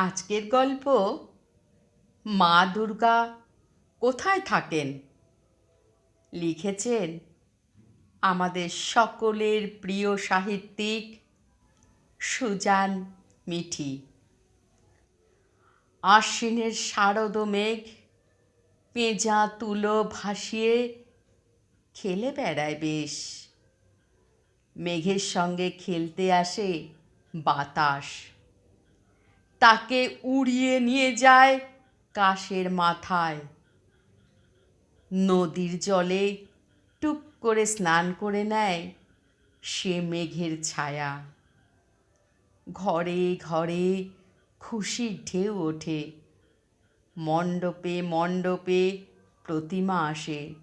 আজকের গল্প, মা দুর্গা কোথায় থাকেন? লিখেছেন আমাদের সকলের প্রিয় সাহিত্যিক সুজান মিঠি। আশ্বিনের শারদ মেঘ পেঁজা তুলো ভাসিয়ে খেলে বেড়ায় বেশ। মেঘের সঙ্গে খেলতে আসে বাতাস। তাকে উড়িয়ে নিয়ে যায় কাশের মাথায়। নদীর জলে টুপ করে স্নান করে নেয় সে মেঘের ছায়া। ঘরে ঘরে খুশির ঢেউ ওঠে, মণ্ডপে মণ্ডপে প্রতিমা আসে,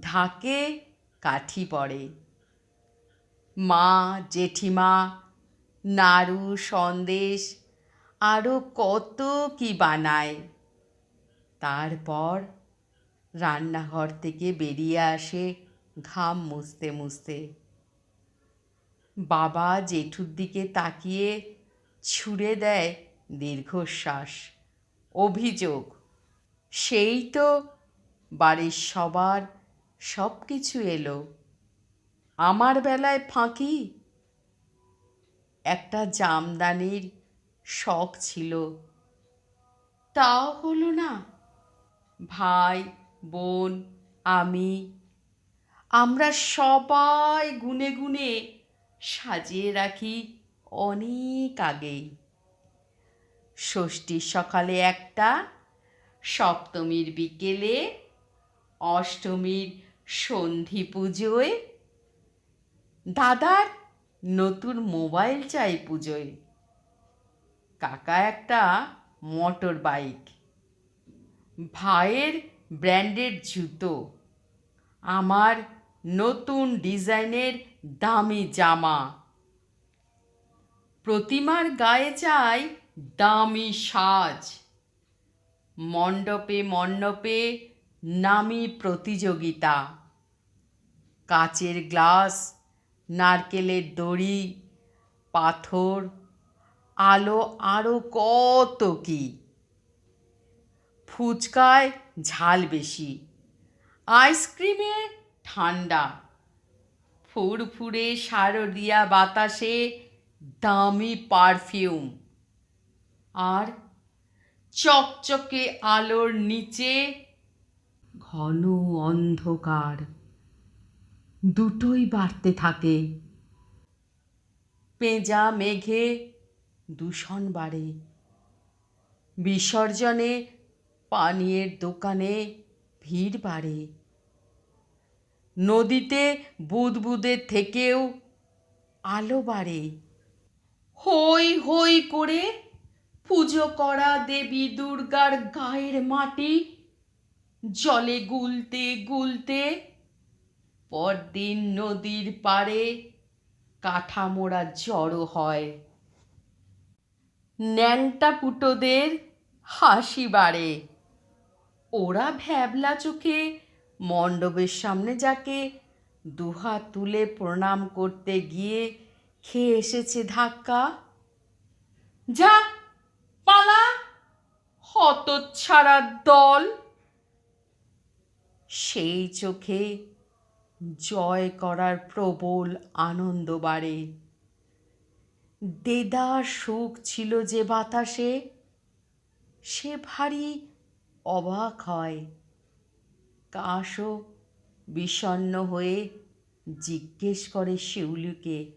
ঢাকে কাঠি পড়ে। মা, জেঠিমা নাড়ু সন্দেশ আরও কত কি বানায়? তারপর রান্নাঘর থেকে বেরিয়ে আসে ঘাম মুছতে মুছতে। বাবা জেঠুর দিকে তাকিয়ে ছুঁড়ে দেয় দীর্ঘশ্বাস। অভিযোগ, সেই তো বাড়ির সবার সব কিছু এলো। আমার বেলায় ফাঁকি? একটা জামদানির শখ ছিল। তাও হলো না। ভাই, বোন, আমি, আমরা সবাই গুনে গুনে সাজিয়ে রাখি অনেক আগেই। ষষ্ঠীর সকালে একটা, সপ্তমীর বিকেলে, অষ্টমীর সন্ধি পুজোয়। দাদার নতুন মোবাইল চাই পুজোয়। কাকা একটা মোটর বাইক। ভাইয়ের ব্র্যান্ডেড জুতো। আমার নতুন ডিজাইনের দামি জামা। প্রতিমার গায়ে চাই দামি সাজ। মণ্ডপে মণ্ডপে নামি প্রতিযোগিতা। কাচের গ্লাস, নারকেলের দড়ি, পাথর আলো আরও কত কি? ফুচকায় ঝাল বেশি, আইসক্রিমে ঠান্ডা, ফুরফুরে শারদিয়া বাতাসে দামি পারফিউম, আর চকচকে আলোর নিচে ঘন অন্ধকার, দুটোই বাড়তে থাকে। পেঁজা, মেঘে দূষণ বাড়ে। বিসর্জনে, পানীয়ের দোকানে ভিড় বাড়ে। নদীতে বুদবুদের থেকেও আলো বাড়ে। হই হই করে পুজো করা দেবী দুর্গার গায়ের মাটি জলে গুলতে গুলতে পরদিন নদীর পাড়ে কাঠামোড়া জড়ো হয়। ন্যাংটা পুটোদের হাসি বাড়ে। ওরা ভ্যাবলা চোখে, মণ্ডপের সামনে যাকে দুহাত তুলে প্রণাম করতে গিয়ে খেয়ে এসেছে ধাক্কা। যা, পালা হতচ্ছাড়ার দল। সেই চোখে জয় করার প্রবল আনন্দ বাড়ে। দেদার সুখ ছিল যে বাতাসে, সে ভারী অবাক হয়। কাশও বিষণ্ণ হয়ে জিজ্ঞেস করে শিউলিকে,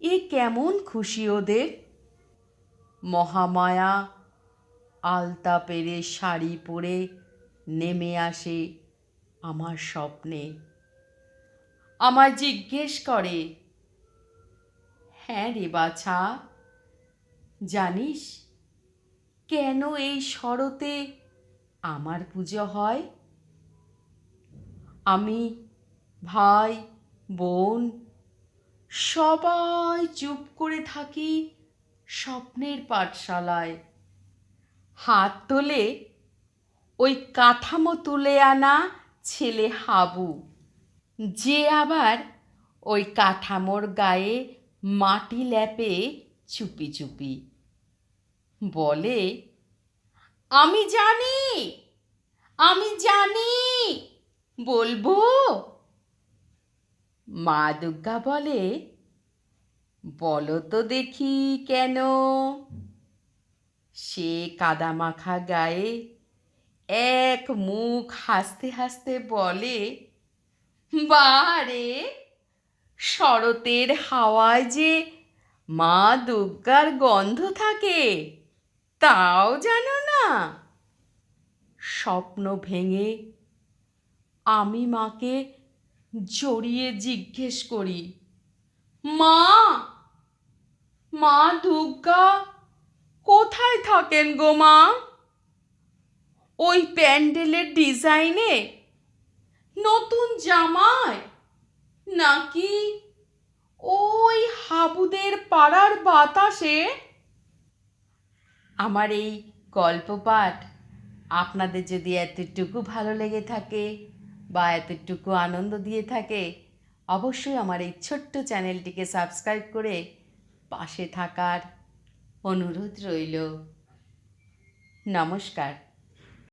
এ কেমন খুশি ওদের? মহামায়া আলতা পেরে শাড়ি পরে নেমে আসে আমার স্বপ্নে। আমায় জিজ্ঞেস করে হ্যাঁ রে বাছা। জানিস, কেন এই শরতে আমার পুজো হয়? আমি, ভাই, বোন, সবাই চুপ করে থাকি স্বপ্নের পাঠশালায়। হাত তোলে ওই কাঠামো তুলে আনা ছেলে হাবু। যে আবার ওই কাঠামোর গায়ে মাটি ল্যাপে চুপি চুপি। বলে, আমি জানি আমি জানি, বলব? মা দুর্গা বলে, বলো তো দেখি কেন? সে কাদামাখা গায়ে এক মুখ হাসতে হাসতে বলে বারে শরতের হাওয়ায় যে মা দুর্গার গন্ধ থাকে, তাও জানো না? স্বপ্ন ভেঙে আমি মাকে জড়িয়ে জিজ্ঞেস করি, মা মা দুর্গা কোথায় থাকেন গো মা? ওই প্যান্ডেলের ডিজাইনে নতুন জামায় নাকি? ওই হাবুদের পাড়ার বাতাসে? আমার এই গল্প পাঠ আপনাদের যদি এতটুকু ভালো লেগে থাকে বা এতটুকু আনন্দ দিয়ে থাকে, অবশ্যই আমার এই ছোট্ট চ্যানেলটিকে সাবস্ক্রাইব করে পাশে থাকার অনুরোধ রইল। নমস্কার।